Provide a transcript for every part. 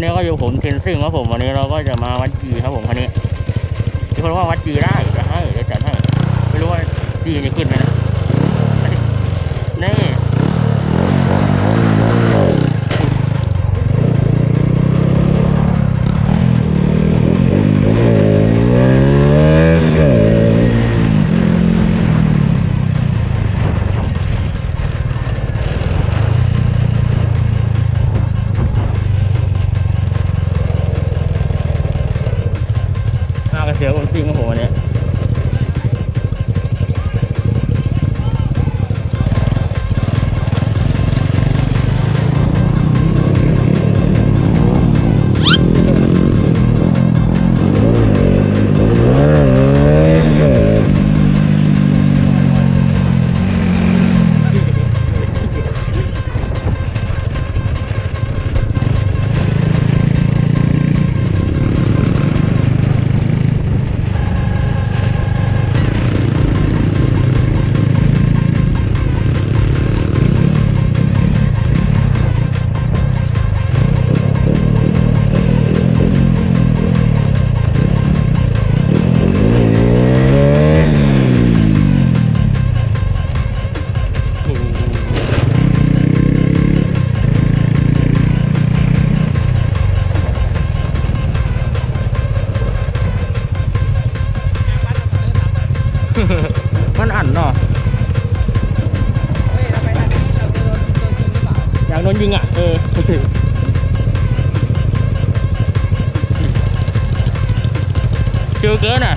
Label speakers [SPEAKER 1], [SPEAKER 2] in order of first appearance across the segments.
[SPEAKER 1] เคครับวันนี้ก็อยู่ผมเทนซิ่งครับผมวันนี้เราก็จะมาวัดจีครับผมคันนี้มีคนว่าวัดจีได้จะให้เดี๋ยวจัดให้ไม่รู้ว่าจีจะขึ้นไหมนะนี่ มันอันเนาะอยากโดนยิงอะ เออชิวเกินอะ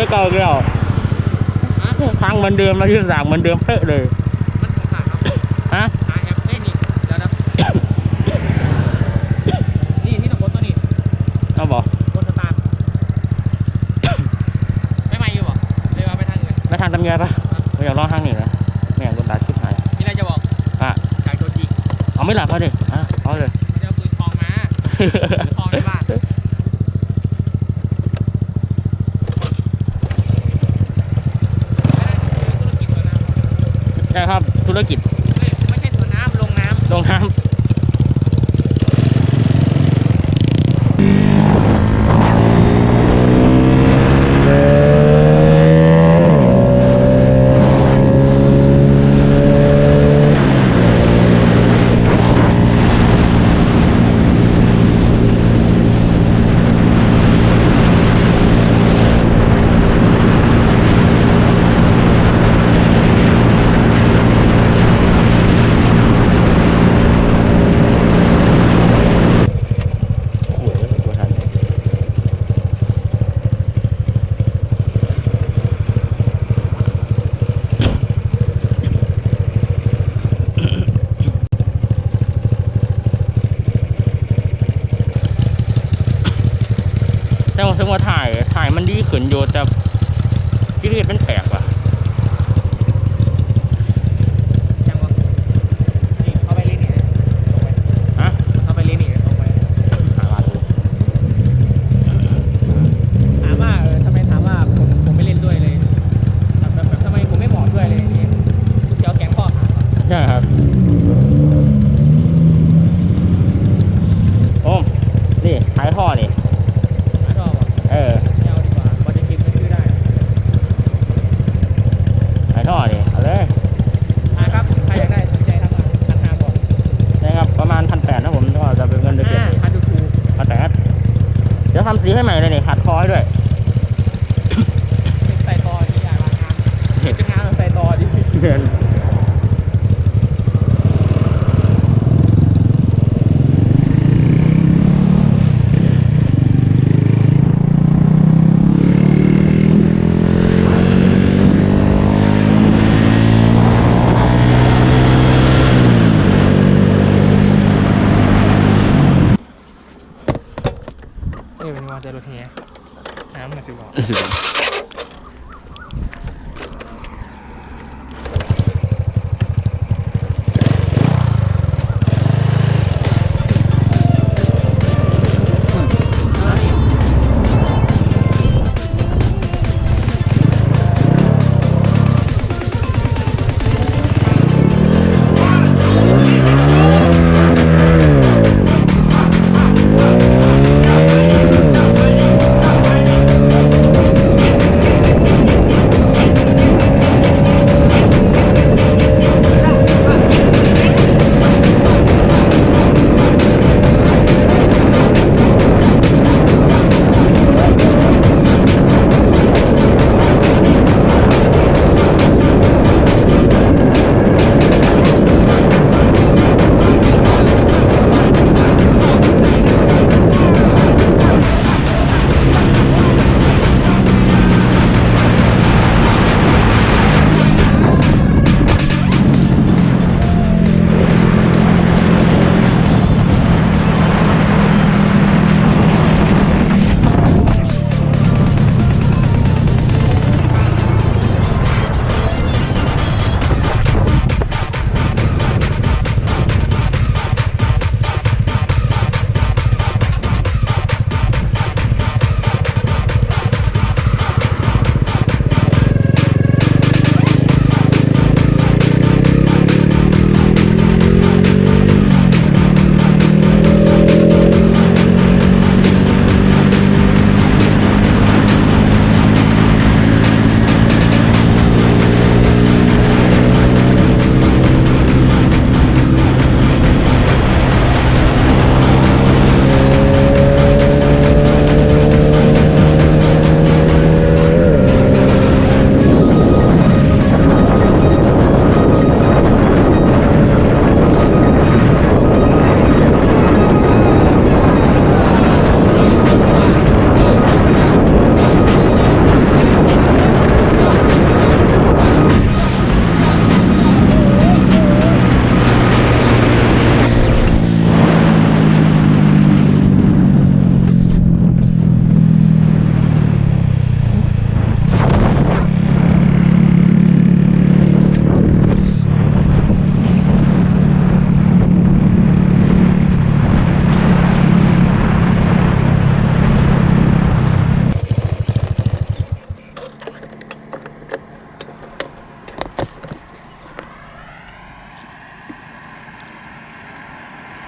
[SPEAKER 1] อีกแล้เก่าอีกแล้วข้างเหมือนเดิมมาที่สามเหมือนเดิมเป๊ะเลย
[SPEAKER 2] มันของขาครับ
[SPEAKER 1] ฮะ
[SPEAKER 2] หาดแอปเอ้นี่เดี๋ยวนะนี่นี่ต้องกดตัวนี้
[SPEAKER 1] เอาบอก
[SPEAKER 2] กดสตาร์ทไม่ไม่อยู่บ่เลยว่าไปทางอื่น
[SPEAKER 1] ไปทางตำเงียปะไม่อยากลองทางนี้นะไม่อยากกดดันชิบหาย
[SPEAKER 2] มีอะไรจะบอก
[SPEAKER 1] อะ
[SPEAKER 2] ขายโดนยิง
[SPEAKER 1] เอาไม่หลับเขาดิอะเอาเลย
[SPEAKER 2] มันจะเอาปืนทองมาปืนทองในบ้านไม่ได้คือธุรกิจสว นน้ำ
[SPEAKER 1] ใช่ครับ ธุรกิจ
[SPEAKER 2] เฮ้ยไม่ใช่สวนน้ำลงน้ำ
[SPEAKER 1] ลงน้ำโอ้โหตัวทันแต่ว่าถึงว่าถ่ายถ่ายมันดีขึ้นอยู่แต่ ที่นี่เป็นแปลกว่ะ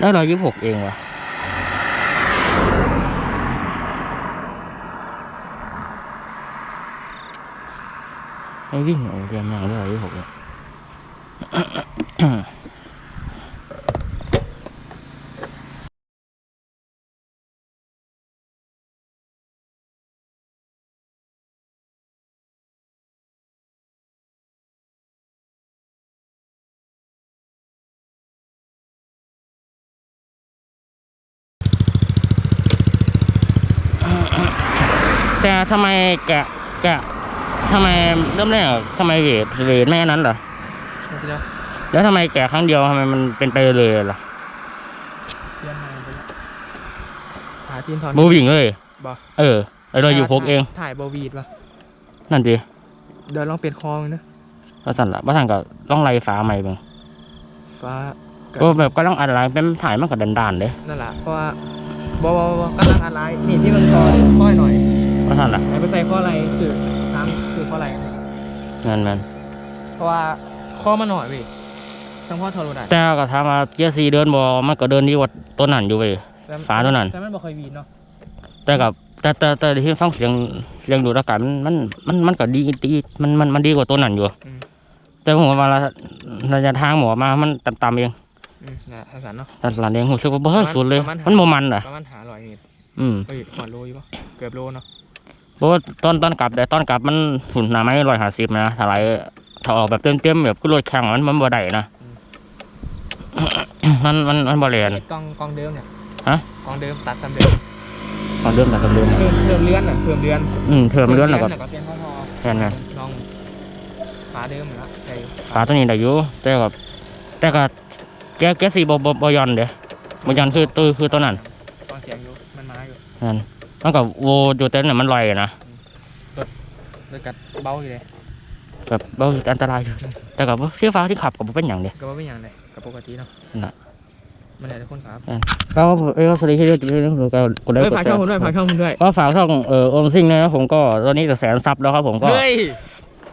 [SPEAKER 2] ได้
[SPEAKER 1] ร้อยยี่
[SPEAKER 2] สิบ
[SPEAKER 1] ห
[SPEAKER 2] ก
[SPEAKER 1] เองว่ะไม่วิ่งโอ้เรียนอย่าได้ร้อยยี่สิบหกเลย แต่ทำไมแกะแกะทำไมเริ่มแรกทำไมเรทเรทไม่อันนั้นเหรอ
[SPEAKER 2] เดี๋ยว
[SPEAKER 1] แล้วทำไมแกะครั้งเดียวทำไมมันเป็นไปเลยล่ะ
[SPEAKER 2] เตรียมมาไปแล้วหาทีนทอน
[SPEAKER 1] บูวิ่งเลย
[SPEAKER 2] บ่
[SPEAKER 1] เออไอ้เราอยู่พกเอง
[SPEAKER 2] ถ่ายบวีดป่ะ
[SPEAKER 1] นั่นดิ
[SPEAKER 2] เดี๋ยวลองเปลี่ยนคอมงนะ
[SPEAKER 1] ว่าสั่นละว่าสั่นก็ต้องไล่ฟ้าใหม่เบ้าง
[SPEAKER 2] ฟ้า
[SPEAKER 1] ก็แบบก็ต้องอะไรเป็นถ่ายมันก็ดันๆเลย
[SPEAKER 2] นั่นแหละเพราะว่าบอบอบกำลังอะไรนี่ที่มันคอค่อยหน่อย
[SPEAKER 1] ว่าสั่นละ
[SPEAKER 2] ไหนไปใส่ข้ออะไรคือน้ำคือข้ออะไร
[SPEAKER 1] นั่นมัน
[SPEAKER 2] เพราะว่าข้อมันหน่อยเว้ยทั้งพ่อทอรูได้
[SPEAKER 1] แต่ก็ถามว่าเกียร์ซีเดินบอมันก็เดินดีกว่าตัวนั้นอยู่เว้ย
[SPEAKER 2] แต่
[SPEAKER 1] ฝาเท่านั้น
[SPEAKER 2] แต่มันบ่ค่อยวีดเนาะ
[SPEAKER 1] แต่กับแต่แต่แต่ที่ฟังเสียงเสียงดูดอากาศมันมันมันมันก็ดีดีมันมันมันดีกว่าตัวนั้นอยู่
[SPEAKER 2] อืม
[SPEAKER 1] แต่ผมว่าเวลาระยะทางหมอมามันต่ำๆเอง
[SPEAKER 2] อืมนะทางสันเนาะ
[SPEAKER 1] แต่หลานเองรู้สึกว่าเบิ้สุดเลย
[SPEAKER 2] ประมาณ
[SPEAKER 1] มันโมมันอะ
[SPEAKER 2] ประมาณหาร้อยเมตร
[SPEAKER 1] อืม
[SPEAKER 2] เอ้ยหอดโลอยู่ปะเกือบโลเนาะ
[SPEAKER 1] เพ ราะว่าตอนตอนกลับแต่ตอนกลับมันหุ่นหนาไม้ร้อยห้าสิบนะถ้าไรถ้าออกแบบเต็มเต็มๆแบบก็รถแข่งมันมันบ่ได้นะมันมันมันบ่เรียน
[SPEAKER 2] กองกองเดิมเนี่ย
[SPEAKER 1] ฮะ
[SPEAKER 2] กองเดิมตัดซ้ำเดิม
[SPEAKER 1] ตอนเริ่มแต่ตอนเริ่ม
[SPEAKER 2] เพิ่มเพิ่มเลื่อนอะเพิ่มเลื่อน
[SPEAKER 1] อืมเทอมเลื่อนแล้วก็
[SPEAKER 2] เก็เปลี่ยนข้อทอ
[SPEAKER 1] แค่นั้น
[SPEAKER 2] ลองฝาเดิมเหมือนละใส่
[SPEAKER 1] ฝาตัวนี้ได้อยู่แต่ก็แต่ก็แกแกสีบ่บ่บ่ยอนเด้บ่ยอนคือตัวคือตัวนั้น
[SPEAKER 2] ฟังเสียงอยู่มันมาอยู่
[SPEAKER 1] นั่น มันก็โวอยู่แต่เนี่ยมันลอยอะนะ
[SPEAKER 2] เลยกัดเบาอยู่เลย
[SPEAKER 1] แบบบ่อันตรายอยู่แต่ก็บ่เชื่อฟ้าที่ขับก็บ่เป็นหยังเด้
[SPEAKER 2] ก็ว่าเป็นอย่างไรกับปกติเนาะ
[SPEAKER 1] น่ะ
[SPEAKER 2] มันไหนทุกคนครับ
[SPEAKER 1] ก็เอ้ยสวัสดีที่เรื่องเรื่องก็กดไลค์
[SPEAKER 2] เฮ้ย
[SPEAKER 1] กด
[SPEAKER 2] ฝาก
[SPEAKER 1] แช
[SPEAKER 2] ช่อง
[SPEAKER 1] ร์
[SPEAKER 2] ผมด้วยฝากช่องผมด้วย
[SPEAKER 1] ก็ฝากช่องเอ่อโอมซิงนะครับผมก็ตอนนี้จะแสนซับแล้วครับผมก็
[SPEAKER 2] เฮ้ย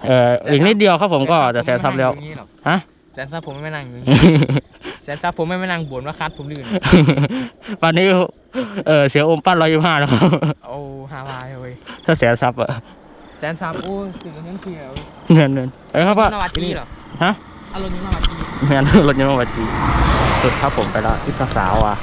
[SPEAKER 1] เอ่ออีกนิดเดียวครับผมก็จะแสนซับแล้ว ฮะ
[SPEAKER 2] แสนซับผมไม่นั่งอย่างนี้แสนซับผมไม่นั่ง บ่นว่าคัดผมลื่น
[SPEAKER 1] วันนี้ เออเสียโอมปั้นร้อยยี่ห้าแล้วครับ
[SPEAKER 2] โอ้ฮาวายเว้ย
[SPEAKER 1] ถ้าแสนซับอะ
[SPEAKER 2] แสนซับโอ้สิ่งนี้เที่ยว
[SPEAKER 1] เงินเงินเอ้ยครับว่า
[SPEAKER 2] มาวัดจีเหรอ
[SPEAKER 1] ฮะ
[SPEAKER 2] อารมณ์นี้มาวัดจี
[SPEAKER 1] เงินรถยังไม่วัดจีสุดครับผมไปแล้วที่สาวๆอะ